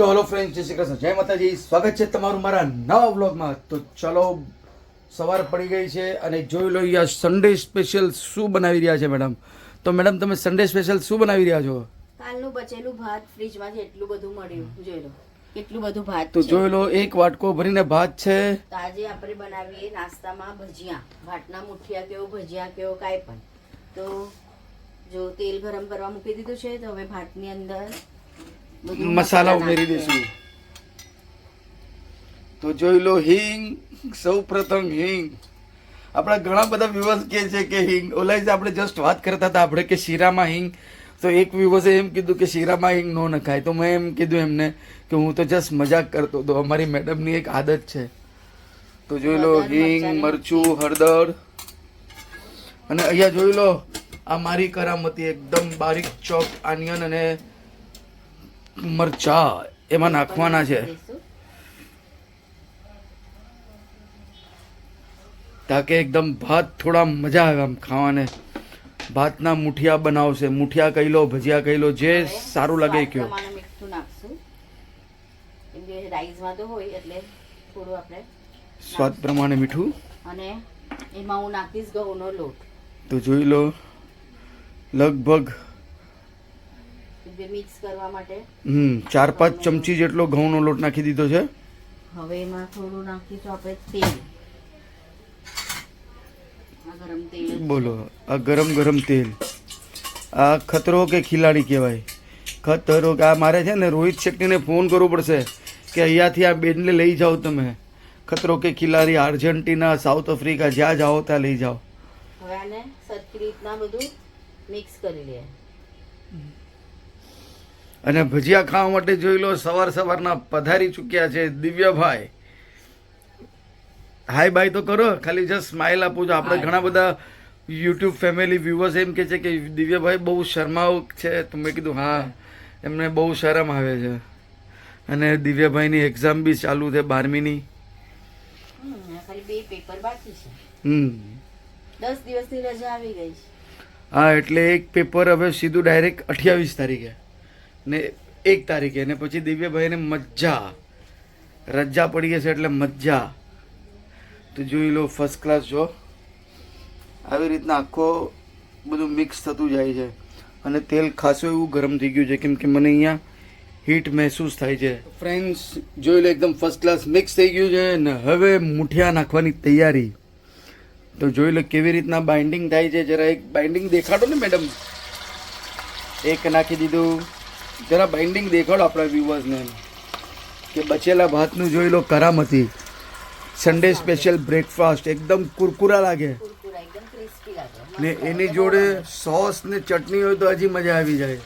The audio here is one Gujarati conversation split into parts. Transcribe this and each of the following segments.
તો હલો ફ્રેન્ડ જય શ્રી કૃષ્ણ. જય માતાજી. સ્વાગત છે તમારું મારા નવા વ્લોગમાં. તો ચલો સવાર પડી ગઈ છે અને જોઈ લો યા સન્ડે સ્પેશિયલ શું બનાવી રહ્યા છે મેડમ તો મેડમ તમે સન્ડે સ્પેશિયલ શું બનાવી રહ્યા છો? કાલનું બચેલું ભાત ફ્રીજમાંથી એટલું બધું મળ્યું. જોઈ લો. કેટલું બધું ભાત તો જોઈ લો એક વાટકો ભરીને ભાત છે. આજે આપણે બનાવીએ નાસ્તામાં ભજીયા. ભાતના મુઠિયા કેવો ભજીયા કેવો કાંઈ પણ. તો જો તેલ ગરમ કરવા મૂકી દીધું છે તો હવે ભાતની અંદર મસાલા ઉમેરી દઈશું. તો જોઈ લો હિંગ સૌ પ્રથમ હિંગ. આપણા ઘણા બધા વ્યુઅર્સ કહે છે કે હિંગ ઓલાઈ આપણે જસ્ટ વાત કરતા હતા આપણે કે શીરામાં હિંગ. તો એક વ્યુઅર્સે એમ કીધું કે શીરામાં હિંગ ન નખાય. તો મેં એમ કીધું એમને કે હું તો જસ્ટ મજાક કરતો હતો. અમારી મેડમની એક આદત છે. તો જોઈ લો હિંગ મરચું હળદર. અને અહીંયા જોઈ લો આ મારી કરામતી એકદમ બારીક ચોપ આનિયન અને મરચા એમાં નાખવાના છે. તાકે એકદમ ભાત થોડા મજા આવે આમ ખાવાને. ભાતના મુઠિયા બનાવશે. મુઠિયા કહી લો ભજીયા કહી લો જે સારું લાગે કયો સ્વાદ પ્રમાણે મીઠું. અને એમાં હું નાખીશ ઘઉંનો લોટ. તો જોઈ લો લગભગ મિક્સ કરવા માટે. હમ ચાર પાંચ ચમચી જેટલો ઘઉંનો લોટ નાખી દીધો છે. હવે એમાં થોડું નાખીશું આપણે તેલ. બોલો આ ગરમ ગરમ તેલ. આ ખતરો કે ખિલાડી કહેવાય? ખતરો કે આ મારે છે ને રોહિત શેટ્ટીને ફોન કરવો પડશે કે અહીંયાથી આ બેનને લઈ જાઓ તમે. ખતરો કે ખિલાડી આર્જેન્ટિના સાઉથ આફ્રિકા જ્યાં જાઓ ત્યાં લઈ જાઓ. હવે આને સરખી રીતના બધું મિક્સ કરી લઈએ અને ભજીયા ખાવા માટે જોઈ લો સવાર સવારના પધારી ચૂક્યા છે દિવ્યભાઈ. હાય બાય તો કરો ખાલી જસ્ટ સ્માઇલ આપો છો. આપણે ઘણા બધા યુટ્યુબ ફેમિલી વ્યુઅર્સ એમ કે છે કે દિવ્યભાઈ બહુ શર્માઓ છે. તો મેં કીધું હા એમને બહુ શરમ આવે છે. અને દિવ્યભાઈની એક્ઝામ બી ચાલુ છે બારમીની. હા એટલે એક પેપર હવે સીધું ડાયરેક્ટ અઠ્યાવીસ તારીખે. ને એક તારીખે ને પછી દિવ્યભાઈને મજા રજા પડી ગઈ છે એટલે મજા તો જોઈ લો ફર્સ્ટ ક્લાસ જો. આવી રીતના આખો બધું મિક્સ થતું જાય છે. અને તેલ ખાસું એવું ગરમ થઈ ગયું છે, કેમ કે મને અહીંયા હીટ મહેસૂસ થાય છે. ફ્રેન્ડ્સ જોઈ લો, એકદમ ફર્સ્ટ ક્લાસ મિક્સ થઈ ગયું છે અને હવે મુઠિયા નાખવાની તૈયારી. તો જોઈ લો કેવી રીતના બાઇન્ડિંગ થાય છે, જરા એક બાઇન્ડિંગ દેખાડો ને મેડમ એક નાખી દીધું. જરા બાઇન્ડિંગ દેખાડો આપણા વ્યુઅર્સને કે બચેલા ભાતનું જોઈ લો કરામતી. સન્ડે સ્પેશિયલ બ્રેકફાસ્ટ એકદમ કુરકુરા લાગે. ને એની જોડે સોસ ને ચટણી હોય તો હજી મજા આવી જાય.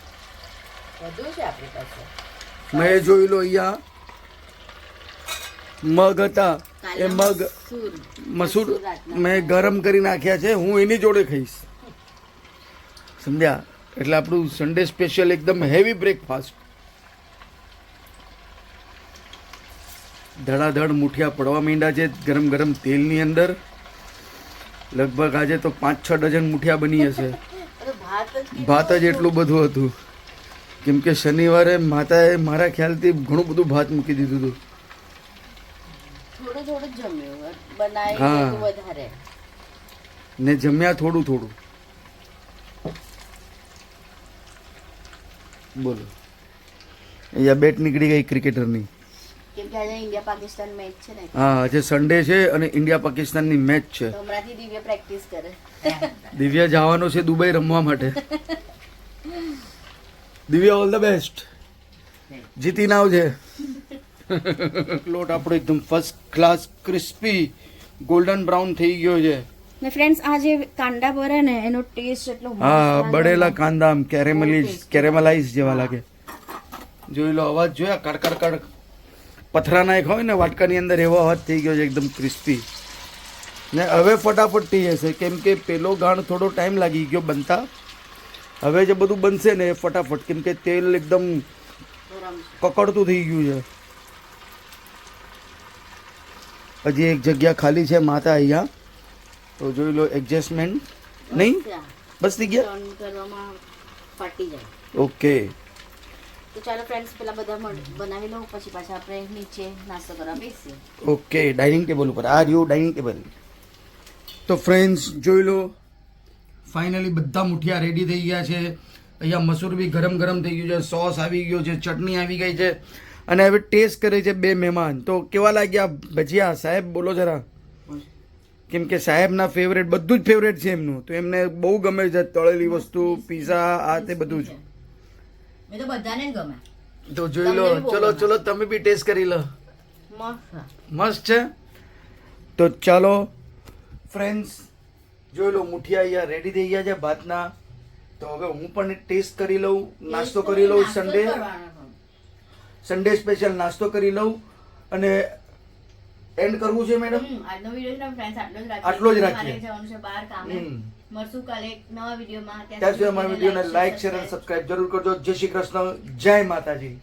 મેં જોઈ લો અહીંયા. મગ હતા. એ મગ મસૂર મેં ગરમ કરી નાખ્યા છે. હું એની જોડે ખાઈશ. સમજ્યા? એટલે આપણું સન્ડે સ્પેશિયલ એકદમ હેવી બ્રેકફાસ્ટ ધડાધડ મુઠિયા પડવા માંડ્યા છે ગરમ ગરમ તેલની અંદર. લગભગ આજે તો પાંચ છ ડઝન મુઠિયા બની હશે. ભાત જ એટલું બધું હતું. કેમ કે શનિવારે માતાએ મારા ખ્યાલથી ઘણું બધું ભાત મૂકી દીધું હતું. હા. ને જમ્યા થોડું થોડું. બોલો. અહીંયા બેટ નીકળી ગઈ ક્રિકેટરની કેમ કે આજે ઇન્ડિયા પાકિસ્તાન મેચ છે ને. હા આજે સન્ડે છે અને ઇન્ડિયા પાકિસ્તાનની મેચ છે હમણાંથી દિવ્ય પ્રેક્ટિસ કરે. દિવ્યા જવાનો છે દુબઈ રમવા માટે. દિવ્યા ઓલ ધ બેસ્ટ જીતી ના આવજે. લોટ આપણો એકદમ first class crispy golden brown થઈ ગયો છે. ને ફ્રેન્ડ્સ આ જે કાંડા ભરે ને એનો ટેસ્ટ એટલો હા બળેલા. કાંદા આમ કેરેમલાઇઝ કેરેમલાઇઝ જેવા લાગે. જોઈ લો અવાજ જોયા? કડકડ કડ કડ પથરા નાખ હોય ને વાટકાની અંદર એવો અવાજ થઈ ગયો છે એકદમ ક્રિસ્પી ને હવે ફટાફટ થઈ જશે. કેમ કે પેલો ગાણ થોડો ટાઈમ લાગી ગયો બનતા. હવે જે બધું બનશે ને એ ફટાફટ. કેમ કે તેલ એકદમ કકડતું થઈ ગયું છે. હજી એક જગ્યા ખાલી છે માતા અહીંયા. તો જોઈ લો એડજસ્ટમેન્ટ નહીં? બસ થઈ ગયા? ફાટી જાય. ઓકે. તો ચાલો ફ્રેન્ડ્સ પેલા બધા બનાવી લઉં પછી પાછા આપણે નીચે નાસ્તો કરવા બેસીએ. ઓકે ડાઇનિંગ ટેબલ ઉપર. આ રહ્યું ડાઇનિંગ ટેબલ તો ફ્રેન્ડ્સ જોઈ લો ફાઇનલી બધા મુઠિયા રેડી થઈ ગયા છે. અહીંયા મસૂર બી ગરમ ગરમ થઈ ગયું છે સોસ આવી ગયો છે ચટણી આવી ગઈ છે. અને હવે ટેસ્ટ કરે છે બે મહેમાન. તો કેવા લાગ્યા ભજીયા? સાહેબ બોલો જરા. કેમ કે સાહેબના ફેવરેટ બધું જ ફેવરેટ છે એમનું. તો એમને બહુ ગમે છે તળેલી વસ્તુ પીઝા આ તે બધું જ. તો બધાને જ ગમે. તો જોઈ લો ચલો ચલો તમે બી ટેસ્ટ કરી લો. મસ્ત. છે? તો ચાલો ફ્રેન્ડ્સ જોઈ લો મુઠિયા અહીંયા રેડી થઈ ગયા છે ભાતના. તો હવે હું પણ ટેસ્ટ કરી લઉં નાસ્તો કરી લઉં સન્ડે સન્ડે સ્પેશિયલ નાસ્તો કરી લઉં. અને એન્ડ કરવું છે મેડમ આજનો વિડિયો છે ફ્રેન્ડ્સ આટલો જ રાખીએ. આટલો જ મારે રાખીએ. જવાનું છે બહાર કામે. મળશું કાલે એક નવા વિડિયોમાં ત્યાં સુધી અમારા વિડિયોને લાઈક શેર અને સબસ્ક્રાઇબ જરૂર કરજો. જય શ્રી કૃષ્ણ. જય માતાજી.